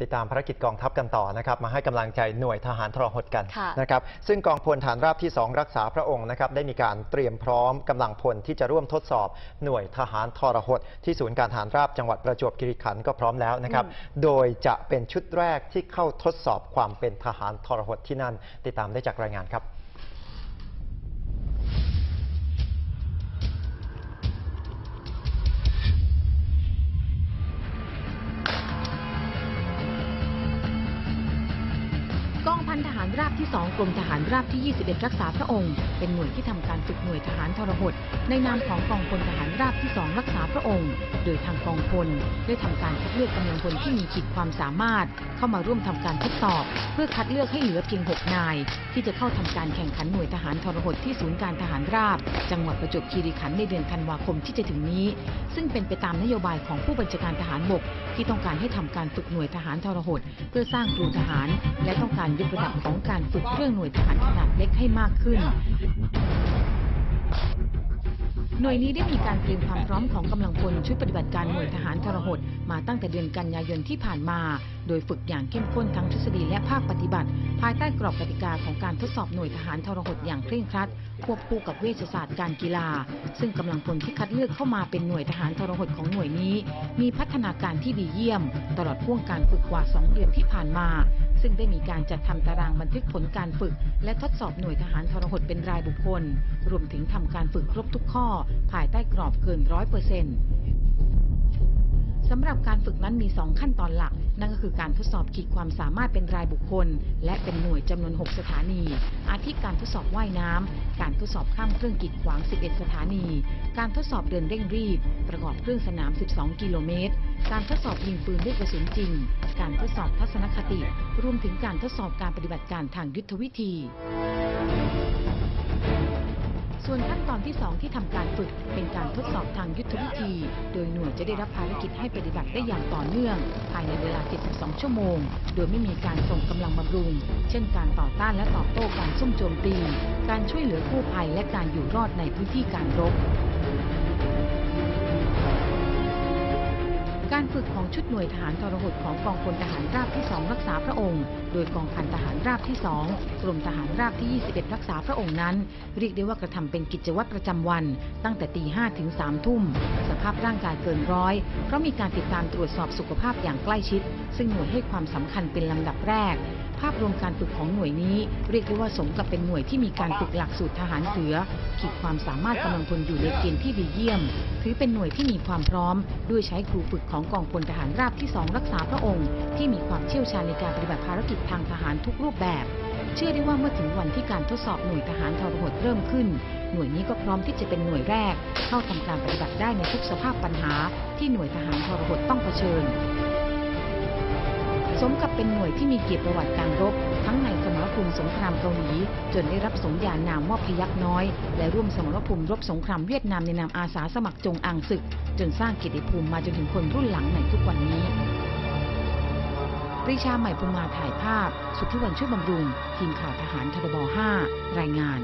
ติดตามภารกิจกองทัพกันต่อนะครับมาให้กำลังใจหน่วยทหารทรหดกันค่ะนะครับซึ่งกองพลฐานราบที่ 2 รักษาพระองค์นะครับได้มีการเตรียมพร้อมกำลังพลที่จะร่วมทดสอบหน่วยทหารทรหดที่ศูนย์การทหารราบจังหวัดประจวบคีรีขันธ์ก็พร้อมแล้วนะครับอืมโดยจะเป็นชุดแรกที่เข้าทดสอบความเป็นทหารทรหดที่นั่น ติดตามได้จากรายงานครับ นทหารราบที่ 2 กรมทหารราบที่ 21 รักษาพระองค์ เป็นหน่วยที่ทำการฝึกหน่วยทหารทรหดในนามของกองพลทหารราบที่ 2 รักษาพระองค์ โดยทางกองพลได้ทำการคัดเลือกกำลังพลที่มีขีดความสามารถ เข้ามาร่วมทำการทดสอบ เพื่อคัดเลือกให้เหลือเพียง 6 นาย ที่จะเข้าทำการแข่งขันหน่วยทหารทรหดที่ศูนย์การทหารราบ จังหวัดประจวบคีรีขันธ์ในเดือนธันวาคมที่จะถึงนี้ ซึ่งเป็นไปตามนโยบายของผู้บัญชาการทหารบกที่ต้องการให้ทำการฝึกหน่วยทหารทรหดเพื่อสร้างครูทหาร และต้องการยกระดับของการฝึกเครื่องหน่วยทหารขนาดเล็กให้มากขึ้น หน่วยนี้ได้มีการเตรียมความพร้อมของกำลังพลชุดปฏิบัติการหน่วยทหารทรหดมาตั้งแต่เดือนกันยายนที่ผ่านมา โดยฝึกอย่างเข้มข้นทั้งทฤษฎีและภาคปฏิบัติ ภายใต้กรอบกติกาของการทดสอบหน่วยทหารทรหดอย่างเคร่งครัด ควบคู่กับเวชศาสตร์การกีฬา ซึ่งกำลังพลที่คัดเลือกเข้ามาเป็นหน่วยทหารทรหดของหน่วยนี้ มีพัฒนาการที่ดีเยี่ยม ตลอดพ่วงการฝึกกว่า 2 เดือนที่ผ่านมา ซึ่งได้มีการจัดทำตารางบันทึกผลการฝึก และทดสอบหน่วยทหารทรหดเป็นรายบุคคล รวมถึงทำการฝึกครบทุกข้อ ภายใต้กรอบเกินร้อยเปอร์เซ็นต์สำหรับการฝึกนั้นมี 2 ขั้นตอนหลัก นั่นก็คือการทดสอบขีดความสามารถเป็นรายบุคคล และเป็นหน่วยจำนวน 6 สถานี อาทิการทดสอบว่ายน้ำ การทดสอบข้ามเครื่องกีดขวาง 11 สถานี การทดสอบเดินเร่งรีบ ประกอบเครื่องสนาม 12 กิโลเมตร การทดสอบยิงปืนด้วยกระสุนจริง การทดสอบทัศนคติ รวมถึงการทดสอบการปฏิบัติการทางยุทธวิธี ส่วนขั้นตอนที่ 2 ที่ทำการฝึกเป็นการทดสอบทางยุทธวิธี โดยหน่วยจะได้รับภารกิจให้ปฏิบัติได้อย่างต่อเนื่อง ภายในเวลา 72 ชั่วโมง โดยไม่มีการส่งกำลังบำรุง เช่น การต่อต้านและตอบโต้การซุ่มโจมตี การช่วยเหลือกู้ภัยและการอยู่รอดในพื้นที่การรบ ฝึกของชุดหน่วยทหารทรหดของกองพลทหารราบที่ 2 รักษาพระองค์ โดยกองพันทหารราบที่ 2 กรมทหารราบที่ 21 รักษาพระองค์นั้น เรียกได้ว่ากระทำเป็นกิจวัตรประจำวัน ตั้งแต่ตี5ถึง3ทุ่ม สภาพร่างกายเกินร้อย เพราะมีการติดตามตรวจสอบสุขภาพอย่างใกล้ชิด ซึ่งหน่วยให้ความสำคัญเป็นลำดับแรกาพรวมการฝึกของหน่วยนี้เรียกได้ว่าสมกับเป็นหน่วยที่มีการฝึกหลักสูตรทหารเสือ ขีดความสามารถกำลังพลอยู่ในเกณฑ์ที่ดีเยี่ยม ถือเป็นหน่วยที่มีความพร้อม ด้วยใช้ครูฝึกของกองพลทหารราบที่ 2 รักษาพระองค์ ที่มีความเชี่ยวชาญในการปฏิบัติภารกิจทางทหารทุกรูปแบบ เชื่อได้ว่าเมื่อถึงวันที่การทดสอบหน่วยทหารทรหดเริ่มขึ้น หน่วยนี้ก็พร้อมที่จะเป็นหน่วยแรก เข้าทำการปฏิบัติได้ในทุกสภาพปัญหา ที่หน่วยทหารทรหดต้องเผชิญ สมกับเป็นหน่วยที่มีเกียรติประวัติการรบ ทั้งในสมรภูมิสงครามเกาหลี จนได้รับสมญานามว่าพยักน้อย และร่วมสมรภูมิรบสงครามเวียดนามในนามอาสาสมัครจงอังศึก จนสร้างเกียรติภูมิมาจนถึงคนรุ่นหลังในทุกวันนี้ปรีชาใหม่พรหมาถ่ายภาพ สุทธิวันช่วยบำรุง ทีมข่าวทหารทบ5รายงาน